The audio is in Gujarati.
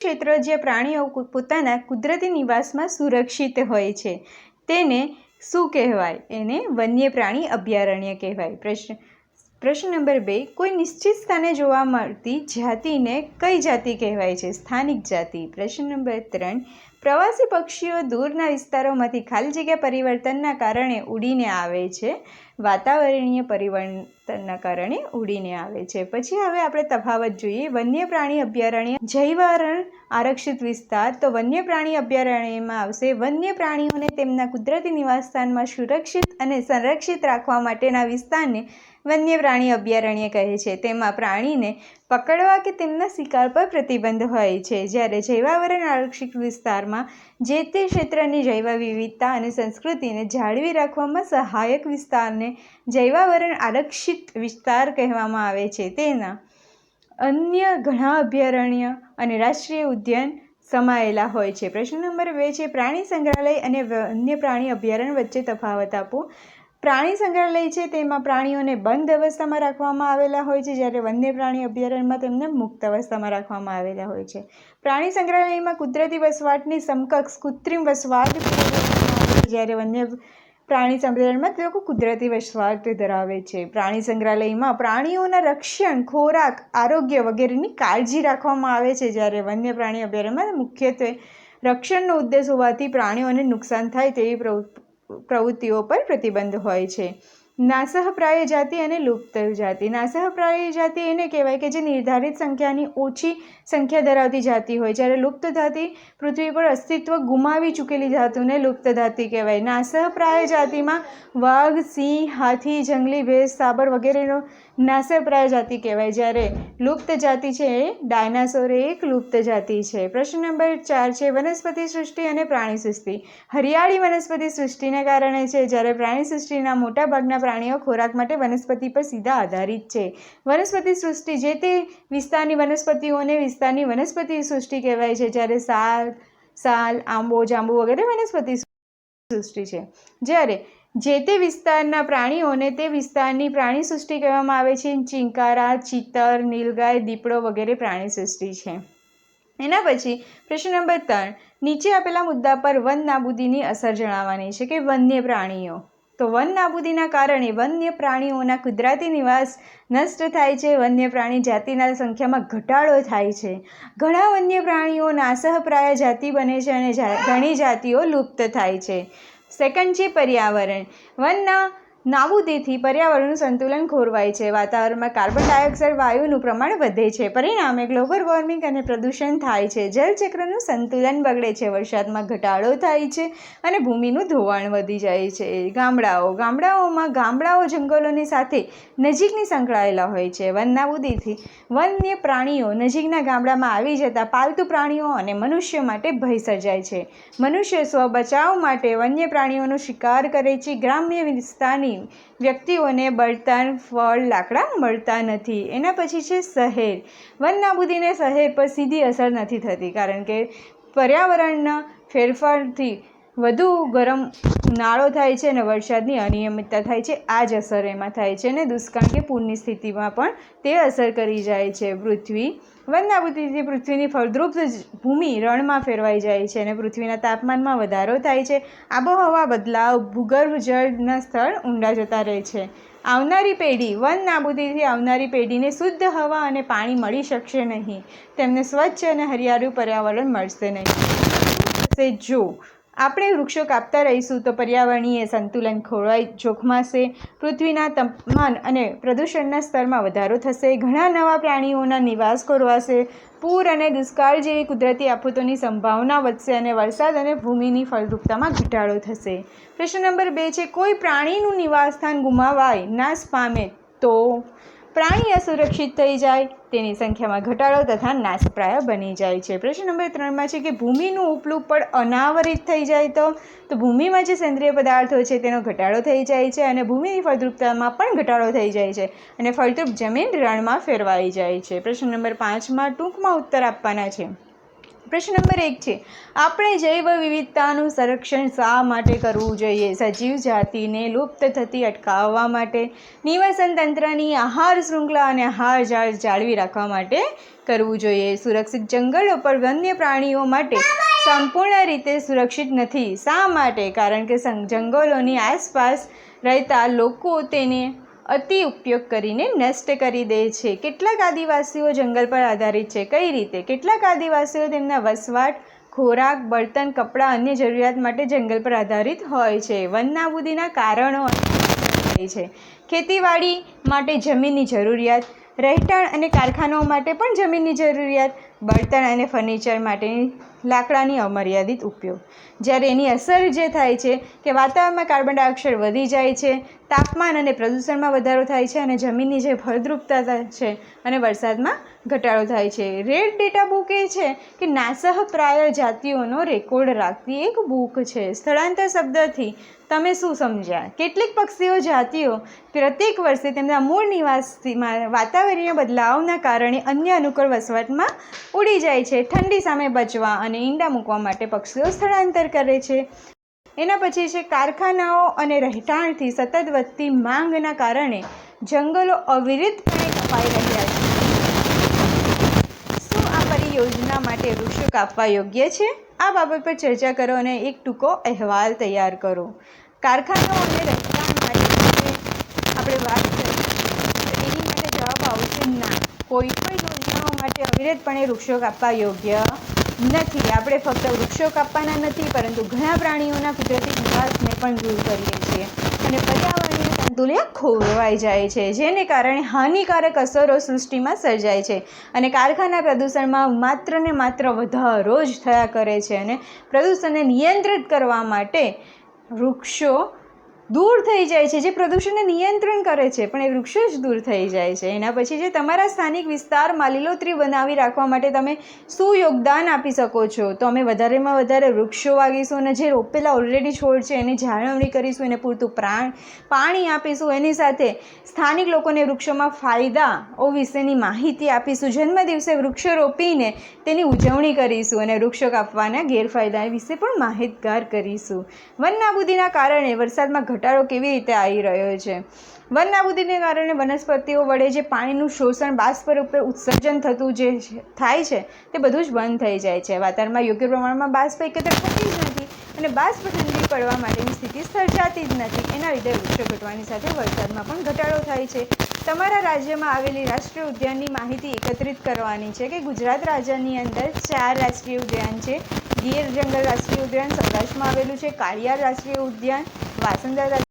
ક્ષેત્ર જે પ્રાણીઓ પોતાના કુદરતી નિવાસમાં સુરક્ષિત હોય છે, તેને શું કહેવાય? એને વન્ય પ્રાણી અભયારણ્ય કહેવાય. પ્રશ્ન પ્રશ્ન નંબર બે, કોઈ નિશ્ચિત સ્થાને જોવા મળતી જાતિને કઈ જાતિ કહેવાય છે? સ્થાનિક જાતિ. પ્રશ્ન નંબર ત્રણ પ્રવાસી પક્ષીઓ દૂરના વિસ્તારોમાંથી ખાલી જગ્યા પરિવર્તનના કારણે ઉડીને આવે છે. વાતાવરણીય પરિવર્તનના કારણે ઉડીને આવે છે. પછી હવે આપણે તફાવત જોઈએ. વન્ય પ્રાણી અભયારણ્ય જૈવારણ આરક્ષિત વિસ્તાર. તો વન્ય પ્રાણી અભયારણ્યમાં આવશે. વન્ય પ્રાણીઓને તેમના કુદરતી નિવાસસ્થાનમાં સુરક્ષિત અને સંરક્ષિત રાખવા માટેના વિસ્તારને વન્ય પ્રાણી અભયારણ્ય કહે છે. તેમાં પ્રાણીને પકડવા કે તેમના શિકાર પર પ્રતિબંધ હોય છે? જ્યારે જૈવાવરણ આરક્ષિત વિસ્તારમાં જે તે ક્ષેત્રની જૈવ વિવિધતા અને સંસ્કૃતિને જાળવી રાખવામાં સહાયક વિસ્તારને જૈવાવરણ આરક્ષિત વિસ્તાર કહેવામાં આવે છે. તેના અન્ય ઘણા અભયારણ્ય અને રાષ્ટ્રીય ઉદ્યાન સમાયેલા હોય છે. પ્રશ્ન નંબર બે છે, પ્રાણી સંગ્રહાલય અને વન્ય પ્રાણી અભયારણ્ય વચ્ચે તફાવત આપો. પ્રાણી સંગ્રહાલય છે, તેમાં પ્રાણીઓને બંધ અવસ્થામાં રાખવામાં આવેલા હોય છે, જ્યારે વન્ય પ્રાણી અભયારણ્યમાં તેમને મુક્ત અવસ્થામાં રાખવામાં આવેલા હોય છે. પ્રાણી સંગ્રહાલયમાં કુદરતી વસવાટની સમકક્ષ કૃત્રિમ વસવાટ જ્યારે વન્ય પ્રાણી સંગ્રહાલયમાં તે લોકો કુદરતી વસવાટ ધરાવે છે. પ્રાણી સંગ્રહાલયમાં પ્રાણીઓના રક્ષણ, ખોરાક, આરોગ્ય વગેરેની કાળજી રાખવામાં આવે છે, જ્યારે વન્ય પ્રાણી અભયારણ્યમાં મુખ્યત્વે રક્ષણનો ઉદ્દેશ હોવાથી પ્રાણીઓને નુકસાન થાય તેવી પ્રવૃ- પ્રવૃત્તિઓ પર પ્રતિબંધ હોય છે. નાસહપ્રાય જાતિ અને લુપ્ત જાતિ. નાસહપ્રાય જાતિ એને કહેવાય કે જે નિર્ધારિત સંખ્યાની ઓછી સંખ્યા ધરાવતી જાતિ હોય. જ્યારે લુપ્ત જાતિ પૃથ્વી પર અસ્તિત્વ ગુમાવી ચૂકેલી જાતિને લુપ્ત જાતિ કહેવાય. નાસહપ્રાય જાતિમાં વાઘ, સિંહ, હાથી, જંગલી ભેંસ, સાબર વગેરેનો નાસહપ્રાય જાતિ કહેવાય. જ્યારે લુપ્ત જાતિ છે એ ડાયનાસોર એક લુપ્ત જાતિ છે. પ્રશ્ન નંબર ચાર છે, વનસ્પતિ સૃષ્ટિ અને પ્રાણી સૃષ્ટિ. હરિયાળી વનસ્પતિ સૃષ્ટિને કારણે છે. જ્યારે પ્રાણી સૃષ્ટિના મોટાભાગના પ્રાણીઓ ખોરાક માટે વનસ્પતિ પર સીધા આધારિત છે. વનસ્પતિ સૃષ્ટિ જે તે વિસ્તારની વનસ્પતિઓને વિસ્તારની વનસ્પતિ સૃષ્ટિ કહેવાય છે, જ્યારે સાલ સાલ, આંબો, જાંબુ વગેરે વનસ્પતિ સૃષ્ટિ છે. જ્યારે જે તે વિસ્તારના પ્રાણીઓને તે વિસ્તારની પ્રાણી સૃષ્ટિ કહેવામાં આવે છે, ચિંકારા, ચિત્તર, નીલગાય, દીપડો વગેરે પ્રાણી સૃષ્ટિ છે. એના પછી પ્રશ્ન નંબર ત્રણ, નીચે આપેલા મુદ્દા પર વન નાબૂદીની અસર જણાવવાની છે કે વન્ય પ્રાણીઓ. તો વન નાબૂદીના કારણે વન્ય પ્રાણીઓના કુદરતી નિવાસ નષ્ટ થાય છે. વન્ય પ્રાણી જાતિના સંખ્યામાં ઘટાડો થાય છે. ઘણા વન્ય પ્રાણીઓ નાસહપ્રાય જાતિ બને છે અને ઘણી જાતિઓ લુપ્ત થાય છે. સેકન્ડ છે પર્યાવરણ. વનના નાબૂદીથી પર્યાવરણનું સંતુલન ખોરવાય છે. વાતાવરણમાં કાર્બન ડાયોક્સાઇડ વાયુનું પ્રમાણ વધે છે. પરિણામે ગ્લોબલ વોર્મિંગ અને પ્રદૂષણ થાય છે. જળચક્રનું સંતુલન બગડે છે. વરસાદમાં ઘટાડો થાય છે અને ભૂમિનું ધોવાણ વધી જાય છે. ગામડાઓ, ગામડાઓમાં ગામડાઓ જંગલોની સાથે નજીકની સંકળાયેલા હોય છે. વન વન્ય પ્રાણીઓ નજીકના ગામડામાં આવી જતા પાલતુ પ્રાણીઓ અને મનુષ્ય માટે ભય સર્જાય છે. મનુષ્ય સ્વ બચાવ માટે વન્ય પ્રાણીઓનો શિકાર કરે છે. ગ્રામ્ય વિસ્તારની વ્યક્તિઓને બળતણ, ફળ, લાકડા મળતા નથી. એના પછી છે શહેર. વન નાબૂદીને શહેર પર સીધી અસર નથી થતી, કારણ કે પર્યાવરણના ફેરફારથી વધુ ગરમ ઉનાળો થાય છે અને વરસાદની અનિયમિતતા થાય છે આ જ અસર એમાં થાય છે અને દુષ્કાળ કે પૂરની સ્થિતિમાં પણ તે અસર કરી જાય છે. પૃથ્વી વન નાબૂદીથી પૃથ્વીની ફળદ્રુપ ભૂમિ રણમાં ફેરવાઈ જાય છે અને પૃથ્વીના તાપમાનમાં વધારો થાય છે. આબોહવા બદલાવ ભૂગર્ભ જળના સ્થળ ઊંડા જતા રહે છે. આવનારી પેઢી વન નાબૂદીથી આવનારી પેઢીને શુદ્ધ હવા અને પાણી મળી શકશે નહીં. તેમને સ્વચ્છ અને હરિયાળું પર્યાવરણ મળશે નહીં. જો આપણે વૃક્ષો કાપતા રહીશું તો પર્યાવરણીય સંતુલન ખોળવાઈ જોખમાશે, પૃથ્વીના તાપમાન અને પ્રદૂષણના સ્તરમાં વધારો થશે, ઘણા નવા પ્રાણીઓના નિવાસ ખોરવાશે પૂર અને દુષ્કાળ જેવી કુદરતી આફતોની સંભાવના વધશે અને વરસાદ અને ભૂમિની ફળદ્રુપતામાં ઘટાડો થશે. પ્રશ્ન નંબર બે છે, કોઈ પ્રાણીનું નિવાસસ્થાન ગુમાવાય, નાશ પામે તો? પ્રાણી અસુરક્ષિત થઈ જાય, તેની સંખ્યામાં ઘટાડો તથા નાશપ્રાય બની જાય છે. પ્રશ્ન નંબર ત્રણમાં છે કે ભૂમિનું ઉપલું પણ અનાવરિત થઈ જાય તો? તો ભૂમિમાં જે સેન્દ્રિય પદાર્થો છે તેનો ઘટાડો થઈ જાય છે અને ભૂમિની ફળદ્રુપતામાં પણ ઘટાડો થઈ જાય છે અને ફળદ્રુપ જમીન રણમાં ફેરવાઈ જાય છે. પ્રશ્ન નંબર પાંચમાં ટૂંકમાં ઉત્તર આપવાના છે. પ્રશ્ન નંબર એક છે, આપણે જૈવ વિવિધતાનું સંરક્ષણ શા માટે કરવું જોઈએ? સજીવ જાતિને લુપ્ત થતી અટકાવવા માટે, નિવાસન તંત્રની આહાર શૃંખલા અને આહાર જાળવી રાખવા માટે કરવું જોઈએ? સુરક્ષિત જંગલો પર વન્ય પ્રાણીઓ માટે સંપૂર્ણ રીતે સુરક્ષિત નથી. શા માટે? કારણ કે જંગલોની આસપાસ રહેતા લોકો તેને અતિ ઉપયોગ કરીને નષ્ટ કરી દે છે. કેટલાક આદિવાસીઓ જંગલ પર આધારિત છે. કઈ રીતે? કેટલાક આદિવાસીઓ તેમના વસવાટ, ખોરાક, બળતણ, કપડાં, અન્ય જરૂરિયાત માટે જંગલ પર આધારિત હોય છે. વન નાબૂદીના કારણો છે. ખેતીવાડી માટે જમીનની જરૂરિયાત, રહેઠાણ અને કારખાનાઓ માટે પણ જમીનની જરૂરિયાત બળતણ અને ફર્નિચર માટેની લાકડાની અમર્યાદિત ઉપયોગ. જ્યારે એની અસર જે થાય છે કે વાતાવરણમાં કાર્બન ડાયોક્સાઇડ વધી જાય છે, તાપમાન અને પ્રદૂષણમાં વધારો થાય છે અને જમીનની જે ફળદ્રુપતા છે અને વરસાદમાં ઘટાડો થાય છે. રેડ ડેટા બુક એ છે કે નાસહપ્રાય જાતિઓનો રેકોર્ડ રાખતી એક બુક છે. સ્થળાંતર શબ્દથી તમે શું સમજ્યા? કેટલીક પક્ષીઓ, જાતિઓ પ્રત્યેક વર્ષે તેમના મૂળ નિવાસમાં વાતાવરણીય બદલાવના કારણે અન્ય અનુકૂળ વસવાટમાં ઉડી જાય છે, ઠંડી સામે બચવા અને ઈંડા મૂકવા માટે પક્ષીઓ સ્થળાંતર કરે છે. એના પછી છે કારખાનાઓ અને રહેઠાણથી સતત વધતી માંગના કારણે જંગલો અવિરતપણે કપાઈ રહ્યા છે. શું આ પરિયોજના માટે વૃક્ષો કાપવા યોગ્ય છે? આ બાબત પર ચર્ચા કરો અને એક ટૂંકો અહેવાલ તૈયાર કરો. કારખાનાઓ અને રહેઠાણ માટે આપણે વાત કરીએ તો એની માટે જવાબ આવશે ના. કોઈ પણ યોજનાઓ માટે અવિરતપણે વૃક્ષો કાપવા યોગ્ય નથી. આપણે ફક્ત વૃક્ષો કાપવાના નથી, પરંતુ ઘણા પ્રાણીઓના કુદરતી નિવાસને પણ દૂર કરીએ છીએ. અને પર્યાવરણીય સંતુલન ખોરવાઈ જાય છે, જેને કારણે હાનિકારક અસરો સૃષ્ટિમાં સર્જાય છે. અને કારખાના પ્રદૂષણમાં માત્ર ને માત્ર વધારો જ થયા કરે છે અને પ્રદૂષણને નિયંત્રિત કરવા માટે વૃક્ષો દૂર થઈ જાય છે, જે પ્રદૂષણને નિયંત્રણ કરે છે, પણ એ વૃક્ષો જ દૂર થઈ જાય છે. એના પછી જે તમારા સ્થાનિક વિસ્તારમાં લીલોતરી બનાવી રાખવા માટે તમે શું યોગદાન આપી શકો છો? તો અમે વધારેમાં વધારે વૃક્ષો વાગીશું અને જે રોપેલા ઓલરેડી છોડ છે, એની જાળવણી કરીશું, એને પૂરતું પ્રાણ, પાણી આપીશું, એની સાથે સ્થાનિક લોકોને વૃક્ષોમાં ફાયદાઓ વિશેની માહિતી આપીશું. જન્મદિવસે વૃક્ષો રોપીને તેની ઉજવણી કરીશું અને વૃક્ષો કાપવાના ગેરફાયદા વિશે પણ માહિતગાર કરીશું. વન નાબૂદીના કારણે વરસાદમાં ઘટાડો કેવી રીતે આવી રહ્યો છે? વન નાબૂદીને કારણે વનસ્પતિઓ વડે જે પાણીનું શોષણ બાષ્પ રૂપે ઉત્સર્જન થતું જે થાય છે, તે બધું જ બંધ થઈ જાય છે. વાતાવરણમાં યોગ્ય પ્રમાણમાં બાષ્પ એકત્ર થતી જ નથી અને બાષ્પ ઠંડી પડવા માટેની સ્થિતિ સર્જાતી જ નથી. એના લીધે વૃક્ષો ઘટવાની સાથે વરસાદમાં પણ ઘટાડો થાય છે. તમારા રાજ્યમાં આવેલી રાષ્ટ્રીય ઉદ્યાનની માહિતી એકત્રિત કરવાની છે કે ગુજરાત રાજ્યની અંદર ચાર રાષ્ટ્રીય ઉદ્યાન છે. ગીર જંગલ રાષ્ટ્રીય ઉદ્યાન, સૌરાષ્ટ્રમાં આવેલું છે. કાળિયાર રાષ્ટ્રીય ઉદ્યાન 现在在